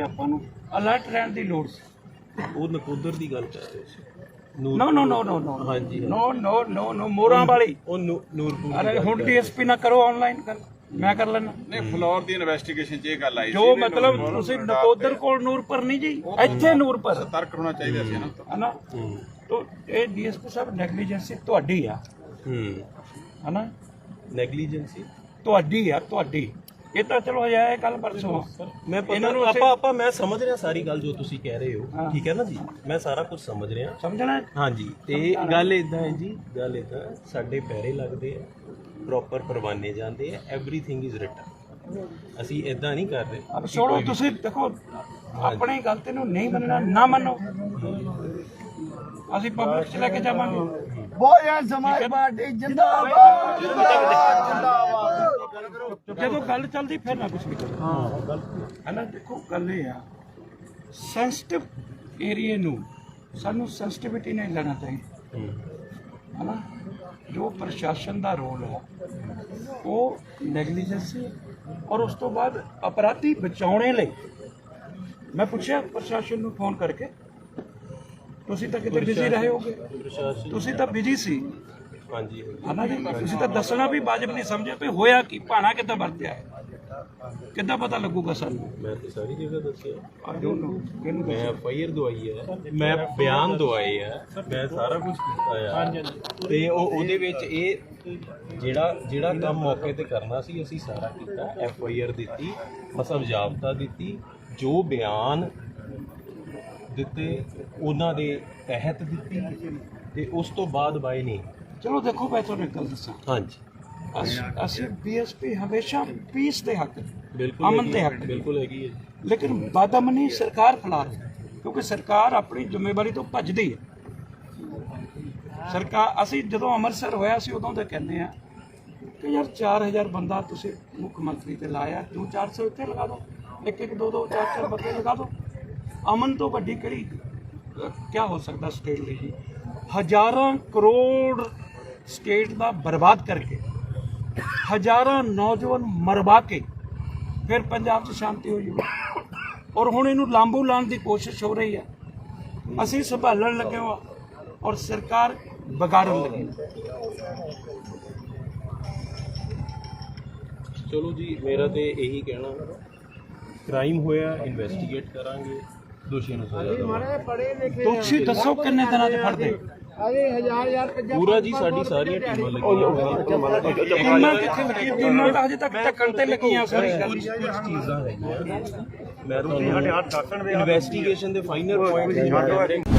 ਆਪਾਂ ਨੂੰ। ਅਲਰਟ ਰਹਿਣ ਦੀ ਲੋੜ ਸੀ। ਉਹ ਨਕੋਦਰ ਦੀ ਗੱਲ ਕਰ ਰਹੇ ਸੀ। ਨੋ ਨੋ ਨੋ ਨੋ ਨੋ ਹਾਂਜੀ ਨੋ ਨੋ ਨੋ ਨੋ ਮੋਰਾਂ ਵਾਲੀ। ਉਹ ਨੂੰ- ਨੂਰਪੁਰ ਦੀ ਅਰੇ ਗੱਲ ਹੁਣ ਡੀਐਸਪੀ ਨਾ ਕਰੋ ਆਨਲਾਈਨ ਕਰ। ਮੈਂ ਕਰ ਲੈਣਾ ਨਹੀਂ ਫਲੋਰ ਦੀ ਇਨਵੈਸਟੀਗੇਸ਼ਨ 'ਚ ਇਹ ਗੱਲ ਆਈ ਜੋ ਮਤਲਬ ਤੁਸੀਂ ਨਕੋਦਰ ਕੋਲ ਨੂਰਪੁਰ ਨਹੀਂ ਜੀ ਇੱਥੇ ਨੂਰਪੁਰ ਸਤਰਕ ਹੋਣਾ ਚਾਹੀਦਾ ਸੀ ਨਾ ਹਨਾ? ਤੋ ਇਹ ਡੀਐਸਪੀ ਸਾਹਿਬ ਨੈਗਲੀਜੈਂਸੀ ਤੁਹਾਡੀ ਆ। ਹੂੰ। ਹਨਾ? ਨੈਗਲੀਜੈਂਸੀ ਤੁਹਾਡੀ ਆ ਤੁਹਾਡੀ। ਇਹ ਤਾਂ ਚਲੋ ਹਜੇ ਕੱਲ ਪਰਸੋਂ। ਮੈਂ ਪਤਾ ਇਹਨਾਂ ਨੂੰ ਆਪਾਂ ਅਸੀਂ- ਆਪਾਂ ਮੈਂ ਸਮਝ ਰਿਹਾ ਸਾਰੀ ਗੱਲ ਜੋ ਤੁਸੀਂ ਕਹਿ ਰਹੇ ਹੋ। ਠੀਕ ਹੈ ਨਾ ਜੀ? ਮੈਂ ਸਾਰਾ ਕੁਝ ਸਮਝ ਰਿਹਾ। ਸਮਝਣਾ ਹੈ? ਹਾਂਜੀ। ਤੇ ਗੱਲ ਇਦਾਂ ਹੈ ਜੀ ਗੱਲ ਇਦਾਂ ਸਾਡੇ ਪੈਰੇ ਲੱਗਦੇ ਆ ਪ੍ਰੋਪਰ ਪਰਵਾਨੇ ਜਾਂਦੇ ਆ ਐਵਰੀਥਿੰਗ ਇਜ਼ ਰਿਟਨ ਅਸੀਂ ਇਦਾਂ ਨਹੀਂ ਕਰ ਰਹੇ ਅਬ ਛੋੜੋ ਤੁਸੀਂ ਦੇਖੋ ਆਪਣੀ ਗਲਤੀ ਨੂੰ ਨਹੀਂ ਮੰਨਣਾ ਨਾ ਮੰਨੋ। ਅਸੀਂ ਪਬਲਿਕ ਚ ਲੈ ਕੇ ਜਾਵਾਂਗੇ। ਬਹੁਜਨ ਸਮਾਜ ਪਾਰਟੀ ਜਿੰਦਾਬਾਦ। ਜਦੋਂ ਗੱਲ ਚੱਲਦੀ ਫਿਰ ਨਾ ਕੁਝ ਵੀ ਕਰੋ ਹਾਂ ਹੈ ਨਾ ਦੇਖੋ ਗੱਲ ਇਹ ਆ ਸੈਂਸਿਟਿਵ ਏਰੀਆ ਨੂੰ ਸਾਨੂੰ ਸੈਂਸਿਟਿਵਿਟੀ ਨਹੀਂ ਲੈਣਾ ਚਾਹੀਦਾ। ਹੂੰ ਨਾ ਜੋ ਪ੍ਰਸ਼ਾਸਨ ਦਾ ਰੋਲ ਹੈ ਉਹ ਨੈਗਲੀਜੈਂਸੀ ਔਰ ਉਸ ਤੋਂ ਬਾਅਦ ਅਪਰਾਧੀ ਬਚਾਉਣੇ ਲਈ। ਮੈਂ ਪੁੱਛਿਆ ਪ੍ਰਸ਼ਾਸਨ ਨੂੰ ਫੋਨ ਕਰਕੇ ਤੁਸੀਂ ਤਾਂ ਕਿਤੇ ਬਿਜ਼ੀ ਰਹੇ ਹੋਗੇ। ਤੁਸੀਂ ਤਾਂ ਬਿਜ਼ੀ ਸੀ। ਹਾਂਜੀ। ਤੁਸੀਂ ਤਾਂ ਦੱਸਣਾ ਵੀ ਵਾਜਬ ਨਹੀਂ ਸਮਝਿਆ ਵੀ ਹੋਇਆ ਕੀ ਭਾਣਾ ਕਿੱਦਾਂ ਵਰਤਿਆ ਹੈ? ਕਿੱਦਾਂ ਪਤਾ ਲੱਗੂਗਾ ਸਾਨੂੰ? ਮੈਂ ਤੇ ਸਾਰੀ ਜਗ੍ਹਾ ਦੱਸਿਆ। ਕਿਹਨੂੰ ਮੈਂ ਐਫਆਈਆਰ ਦਵਾਈ ਹੈ ਮੈਂ ਬਿਆਨ ਦਵਾਏ ਹੈ ਮੈਂ ਸਾਰਾ ਕੁਝ ਕੀਤਾ ਆ ਤੇ ਉਹ ਉਹਦੇ ਵਿੱਚ ਇਹ ਜਿਹੜਾ ਜਿਹੜਾ ਕੰਮ ਮੌਕੇ ਤੇ ਕਰਨਾ ਸੀ ਅਸੀਂ ਸਾਰਾ ਕੀਤਾ ਐਫਆਈਆਰ ਦਿੱਤੀ ਮਸਬ ਜਾਬਤਾ ਦਿੱਤੀ ਜੋ ਬਿਆਨ ਦਿੱਤੇ ਉਹਨਾਂ ਦੇ ਤਹਿਤ ਦਿੱਤੀ ਤੇ ਉਸ ਤੋਂ ਬਾਅਦ ਬਾਈ ਨਹੀਂ ਚਲੋ ਦੇਖੋ ਮੈਂ ਤੁਹਾਨੂੰ ਇੱਕ ਗੱਲ ਦੱਸਾਂ। ਹਾਂਜੀ। ਅਸੀਂ- ਅਸੀਂ ਬੀਐਸਪੀ ਹਮੇਸ਼ਾ ਪੀਸ ਦੇ ਹੱਕ ਬਿਲਕੁਲ ਅਮਨ ਦੇ ਹੱਕ ਬਿਲਕੁਲ ਹੈਗੀ ਹੈ। ਲੇਕਿਨ ਬਾਦਮਨੀ ਸਰਕਾਰ ਖਿਲਾ ਰਹੀ ਹੈ ਕਿਉਂਕਿ ਸਰਕਾਰ ਆਪਣੀ ਜ਼ਿੰਮੇਵਾਰੀ ਤੋਂ ਭੱਜਦੀ ਹੈ। ਸਰਕਾਰ ਅਸੀਂ ਜਦੋਂ ਅੰਮ੍ਰਿਤਸਰ ਹੋਇਆ ਸੀ ਉਦੋਂ ਤੇ ਕਹਿੰਦੇ ਆ ਕਿ ਯਾਰ 4000 ਬੰਦਾ ਤੁਸੀਂ ਮੁੱਖ ਮੰਤਰੀ ਤੇ ਲਾਇਆ ਤੂੰ 400 ਇੱਥੇ ਲਗਾ ਦਿਓ ਇੱਕ ਇੱਕ ਦੋ ਦੋ ਚਾਰ ਚਾਰ ਬੰਦੇ ਲਗਾ ਦਿਓ ਅਮਨ ਤੋਂ ਵੱਡੀ ਕਿਹੜੀ ਕੀ ਹੋ ਸਕਦਾ ਸਟੇਟ ਲਈ? ਜੀ ਹਜ਼ਾਰਾਂ ਕਰੋੜ ਸਟੇਟ ਦਾ ਬਰਬਾਦ ਕਰਕੇ ਹਜ਼ਾਰਾਂ ਨੌਜਵਾਨ ਮਰਵਾ ਕੇ ਫਿਰ ਪੰਜਾਬ 'ਚ ਸ਼ਾਂਤੀ ਹੋ ਜੂਗੀ। ਔਰ ਹੁਣ ਇਹਨੂੰ ਲਾਂਬੂ ਲਾਉਣ ਦੀ ਕੋਸ਼ਿਸ਼ ਹੋ ਰਹੀ ਹੈ। ਅਸੀਂ ਸੰਭਾਲਣ ਲੱਗੇ ਹਾਂ ਔਰ ਸਰਕਾਰ ਵਿਗਾੜਨ ਲੱਗੀ ਚਲੋ ਜੀ ਮੇਰਾ ਤੇ ਇਹੀ ਕਹਿਣਾ। ਕ੍ਰਾਈਮ ਹੋਇਆ ਇਨਵੈਸਟੀਗੇਟ ਕਰਾਂਗੇ। ਦੋਸ਼ੀਆਂ ਨੂੰ ਸਜ਼ਾ ਦੇਵਾਂਗੇ। ਤੁਸੀਂ ਦੱਸੋ ਕਿੰਨੇ ਦਿਨਾਂ 'ਚ ਫੜਦੇ ਅਰੇ ਹਜ਼ਾਰ ਹਜ਼ਾਰ ਪੰਜਾਹ ਪੂਰਾ ਜੀ ਸਾਡੀ ਸਾਰੀਆਂ ਟੀਮਾਂ ਲੱਗੀਆਂ ਹੋਈਆਂ ਟੀਮਾਂ ਕਿੱਥੇ ਲੱਗੀਆਂ ਟੀਮਾਂ ਤਾਂ ਹਜੇ ਤੱਕ ਢੱਕਣ ਤੇ ਲੱਗੀਆਂ ਸਾਰੀ ਗੱਲ ਕੁਝ ਕੁਝ ਚੀਜ਼ਾਂ ਹੈਗੀਆਂ ਮੈਂ ਤੁਹਾਨੂੰ ਇਨਵੈਸਟੀਗੇਸ਼ਨ ਦੇ final point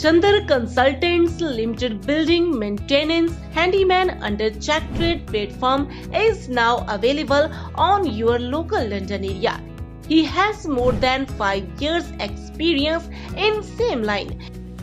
Chandar Consultants Limited building maintenance handyman under check trade platform is now available on your local London area. He has more than 5 years experience in same line.